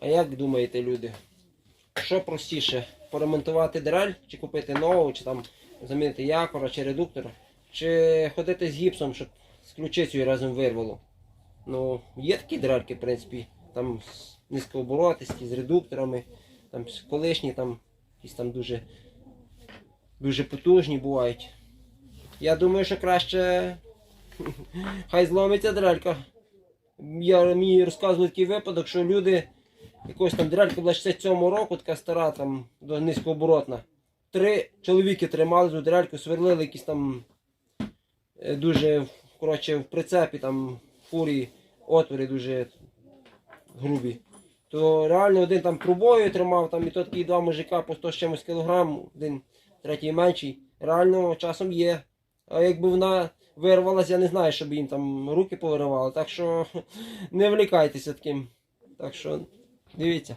А як думаєте, люди? Що простіше? Поремонтувати дрель, чи купити нову, чи там замінити якора, чи редуктор, чи ходити з гіпсом, щоб з ключицею разом вирвало. Ну, є такі дрельки, в принципі, там з низькооборотисті, з редукторами, там колишні, там якісь там дуже, дуже потужні бувають. Я думаю, що краще хай зломиться дрелька. Я, мені розказували такий випадок, що люди, якось там дрелька була 67 року, така стара, там низькооборотна. Три чоловіки тримали цю дрельку, сверлили якісь там е, дуже коротше, в прицепі, там фурі отвори дуже грубі. То реально один там трубою тримав, там і то такі два мужика по 100 з чимось кілограм, один третій менший. Реально часом є. А якби вона вирвалась, я не знаю, щоб їм там руки повиривали. Так що не влікайтеся таким. Так що дивіться.